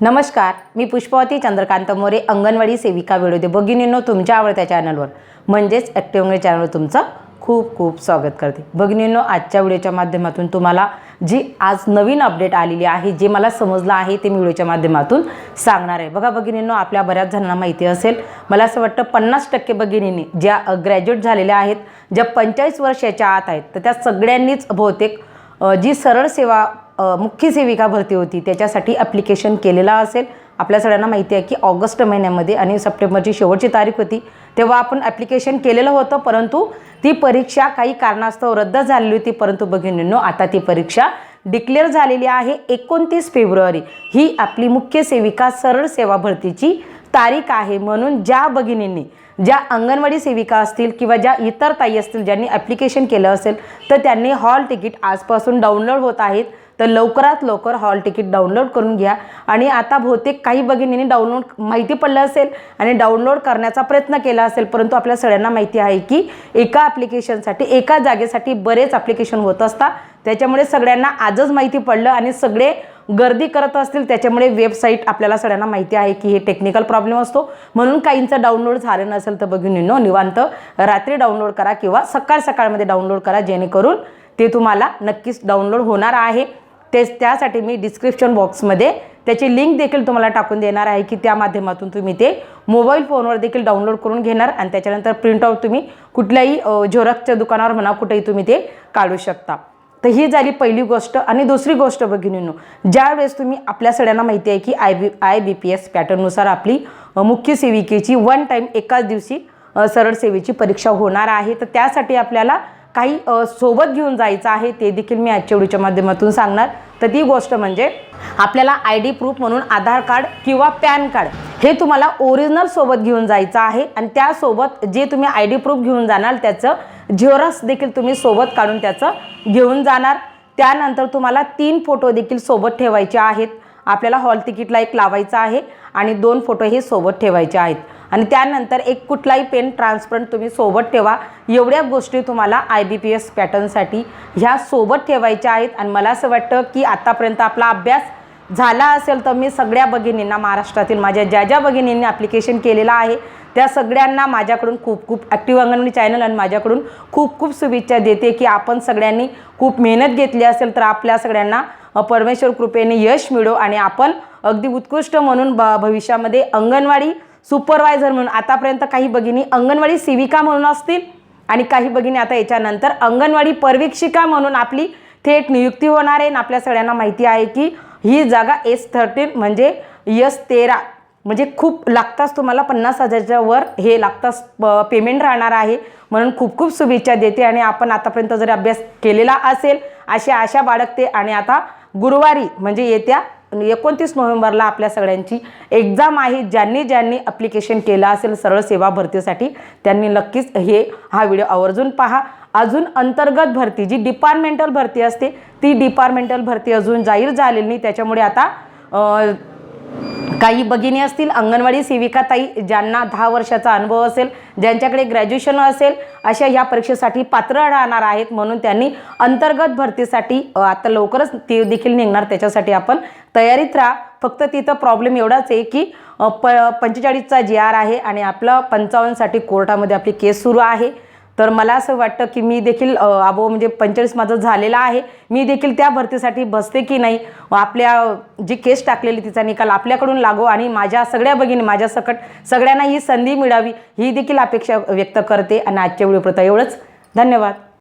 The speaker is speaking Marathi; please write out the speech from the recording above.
नमस्कार मी पुष्पावती चंद्रकांत मोरे अंगणवाडी सेविका विरोधी भगिनींनो तुमच्या आवडत्या चॅनलवर. म्हणजेच ॲक्टिव्ह चॅनलवर तुमचं खूप खूप स्वागत करते. भगिनींनो आजच्या व्हिडिओच्या माध्यमातून तुम्हाला जी आज नवीन अपडेट आलेली आहे जे मला समजलं आहे ते मी व्हिडिओच्या माध्यमातून सांगणार आहे. बघा भगिनींनो आपल्या बऱ्याच जणांना माहिती असेल मला असं वाटतं पन्नास टक्के भगिनींनी ज्या ग्रॅज्युएट झालेल्या आहेत ज्या पंचेचाळीस वर्षाच्या आत आहेत तर त्या सगळ्यांनीच बहुतेक जी सरळ सेवा मुख्य सेविका भरती होती त्याच्यासाठी ॲप्लिकेशन केलेला असेल. आपल्या सगळ्यांना माहिती आहे की ऑगस्ट महिन्यामध्ये आणि सप्टेंबरची शेवटची तारीख होती तेव्हा आपण ॲप्लिकेशन केलेलं होतं परंतु ती परीक्षा काही कारणास्तव रद्द झालेली होती. परंतु भगिनींनो आता ती परीक्षा डिक्लेअर झालेली आहे एकोणतीस फेब्रुवारी. ही आपली मुख्य सेविका सरळ सेवा भरतीची तारीख आहे. म्हणून ज्या भगिनींनी ज्या अंगणवाडी सेविका असतील किंवा ज्या इतर ताई असतील ज्यांनी ॲप्लिकेशन केलं असेल तर त्यांनी हॉल तिकीट आजपासून डाउनलोड होत आहेत. तर लवकरात लवकर हॉल तिकीट डाउनलोड करून घ्या. आणि आता बहुतेक काही भगिनींनी डाउनलोड माहिती पडलं असेल आणि डाउनलोड करण्याचा प्रयत्न केला असेल परंतु आपल्या सगळ्यांना माहिती आहे की एका ॲप्लिकेशनसाठी एका जागेसाठी बरेच ॲप्लिकेशन होत असतात. त्याच्यामुळे सगळ्यांना आजच माहिती पडलं आणि सगळे गर्दी करत असतील त्याच्यामुळे वेबसाईट आपल्याला सगळ्यांना माहिती आहे की हे टेक्निकल प्रॉब्लेम असतो. म्हणून काहींचं डाउनलोड झालं नसेल तर बघून भगिनींनो निवांत रात्री डाउनलोड करा किंवा सकाळ सकाळमध्ये डाउनलोड करा जेणेकरून ते तुम्हाला नक्कीच डाउनलोड होणार आहे. तेच त्यासाठी मी डिस्क्रिप्शन बॉक्समध्ये त्याची लिंक देखील तुम्हाला टाकून देणार आहे की त्या माध्यमातून तुम्ही ते मोबाईल फोनवर देखील डाउनलोड करून घेणार आणि त्याच्यानंतर प्रिंटआउट तुम्ही कुठल्याही झेरॉक्सच्या दुकानावर म्हणा कुठेही तुम्ही ते काढू शकता. तर ही झाली पहिली गोष्ट. आणि दुसरी गोष्ट भगिनींनो ज्यावेळेस तुम्ही आपल्या सगळ्यांना माहिती आहे की I B I B P S पॅटर्ननुसार आपली मुख्य सेविकेची वन टाईम एकाच दिवशी सरळ सेवेची परीक्षा होणार आहे. तर त्यासाठी आपल्याला काही सोबत घेऊन जायचं आहे ते देखील मी आजच्या व्हिडिओच्या माध्यमातून सांगणार. तर ती गोष्ट म्हणजे आपल्याला आय डी प्रूफ म्हणून आधार कार्ड किंवा पॅन कार्ड हे तुम्हाला ओरिजिनल सोबत घेऊन जायचं आहे. आणि त्यासोबत जे तुम्ही आय डी प्रूफ घेऊन जाणार त्याचं झेरॉक्स देखील तुम्ही सोबत काढून त्याचं घेऊन जाणार. त्यानंतर तुम्हाला तीन फोटो देखील सोबत ठेवायचे आहेत. आपल्याला हॉल तिकीटला एक लावायचा आहे आणि दोन फोटो हे सोबत ठेवायचे आहेत. आणि त्यानंतर एक कुठलाही पेन ट्रान्सपरंट तुम्ही सोबत ठेवा. एवढ्या गोष्टी तुम्हाला आय बी पी एस पॅटर्नसाठी ह्या सोबत ठेवायच्या आहेत. आणि मला असं वाटतं की आत्तापर्यंत आपला अभ्यास झाला असेल तर मी सगळ्या भगिनींना महाराष्ट्रातील माझ्या ज्या ज्या भगिनींनी ॲप्लिकेशन केलेलं आहे त्या सगळ्यांना माझ्याकडून खूप खूप ॲक्टिव्ह अंगणवाडी चॅनल आणि माझ्याकडून खूप खूप शुभेच्छा देते की आपण सगळ्यांनी खूप मेहनत घेतली असेल तर आपल्या सगळ्यांना परमेश्वर कृपेने यश मिळो आणि आपण अगदी उत्कृष्ट म्हणून भ भविष्यामध्ये अंगणवाडी सुपरवायझर म्हणून आतापर्यंत काही भगिनी अंगणवाडी सेविका म्हणून असतील आणि काही भगिनी आता याच्यानंतर अंगणवाडी पर्यवेक्षिका म्हणून आपली थेट नियुक्ती होणार आहे. आणि आपल्या सगळ्यांना माहिती आहे की ही जागा एस थर्टीन म्हणजे यस तेरा. म्हणजे खूप लागताच तुम्हाला पन्नास हजारच्या वर हे लागताच प- पेमेंट राहणार आहे. म्हणून खूप खूप शुभेच्छा देते आणि आपण आतापर्यंत जर अभ्यास केलेला असेल अशी आशा बाळगते. आणि आता गुरुवारी म्हणजे येत्या एकोणतीस नोव्हेंबरला आपल्या सगळ्यांची एक्झाम आहे. ज्यांनी ज्यांनी अप्लिकेशन केलं असेल सरळ सेवा भरतीसाठी त्यांनी नक्कीच हे हा व्हिडिओ आवर्जून पहा. अजून अंतर्गत भरती जी डिपार्टमेंटल भरती असते ती डिपार्टमेंटल भरती अजून जाहीर झालेली नाही. त्याच्यामुळे आता काही भगिनी असतील अंगणवाडी सेविका ताई ज्यांना दहा वर्षाचा अनुभव असेल ज्यांच्याकडे ग्रॅज्युएशन असेल अशा ह्या परीक्षेसाठी पात्र राहणार आहेत म्हणून त्यांनी अंतर्गत भरतीसाठी आता लवकरच ते देखील निघणार. त्याच्यासाठी आपण तयारीत राहा. फक्त तिथं प्रॉब्लेम एवढाच आहे की प पंचेचाळीसचा जी आर आहे आणि आपलं पंचावन्नसाठी कोर्टामध्ये आपली केस सुरू आहे. तर मला असं वाटतं की मी देखील अबो म्हणजे पंचेचाळीस माझं झालेलं आहे. मी देखील त्या भरतीसाठी बसते की नाही? आपल्या जी केस टाकलेली तिचा निकाल आपल्याकडून लागो आणि माझ्या सगळ्या भगिनी माझ्या सकट सगळ्यांना ही संधी मिळावी ही देखील अपेक्षा व्यक्त करते. आणि आजच्या व्हिडिओ प्रथा एवढंच. धन्यवाद.